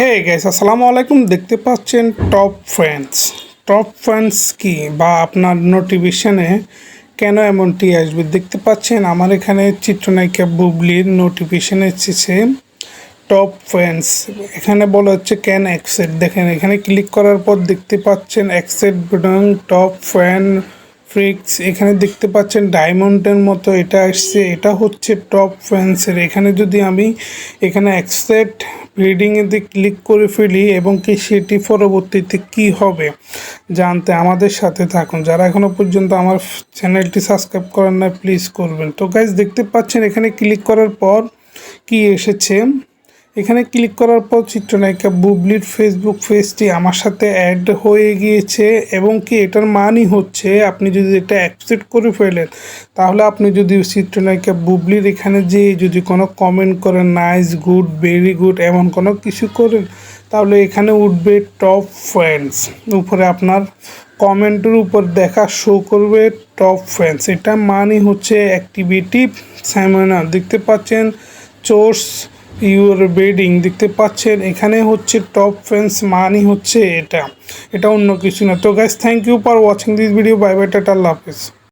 Hey guys আসসালামু আলাইকুম। দেখতে পাচ্ছেন টপ ফ্রেন্ডস টপ ফ্রেন্ডস কি? বা আপনার নোটিফিকেশনে কেন এমনটি আসবে? দেখতে পাচ্ছেন আমার এখানে চিত্রনায়িকা বুবলির নোটিফিকেশন এসেছে টপ ফ্রেন্ডস এখানে বলা হচ্ছে ক্যান অ্যাকসেপ্ট দেখেন, এখানে ক্লিক করার পর দেখতে পাচ্ছেন accept button top fan freaks এখানে দেখতে পাচ্ছেন ডায়মন্ডের মতো এটা আসছে। এটা হচ্ছে টপ ফ্যান্সের এখানে যদি আমি এখানে অ্যাকসেপ্ট রিডিংয়েতে ক্লিক করে ফেলি এবং কি সেটি পরবর্তীতে কি হবে জানতে আমাদের সাথে থাকুন। যারা এখনও পর্যন্ত আমার চ্যানেলটি সাবস্ক্রাইব করেন না প্লিজ করবেন। তো গাইজ দেখতে পাচ্ছেন এখানে ক্লিক করার পর কি এসেছে? এখানে ক্লিক করার পর চিত্রনায়িকা বুবলির ফেসবুক পেজটি আমার সাথে অ্যাড হয়ে গিয়েছে এবং কি এটার মানই হচ্ছে আপনি যদি এটা অ্যাকসেপ্ট করে ফেলেন, তাহলে আপনি যদি চিত্রনায়িকা বুবলির এখানে যে যদি কোনো কমেন্ট করেন নাইস গুড ভেরি গুড এমন কোনো কিছু করেন, তাহলে এখানে উঠবে টপ ফ্রেন্ডস উপরে আপনার কমেন্টের উপর দেখা শো করবে টপ ফ্রেন্ডস এটা মানই হচ্ছে অ্যাক্টিভিটি সেমিনার দেখতে পাচ্ছেন, চোর্স ইউর বেডিং দেখতে পাচ্ছেন, এখানে হচ্ছে টপ ফ্রেন্স মানি হচ্ছে এটা। এটা অন্য কিছু না। তো guys thank you for watching this video bye bye tata, আল্লাহ হাফিজ।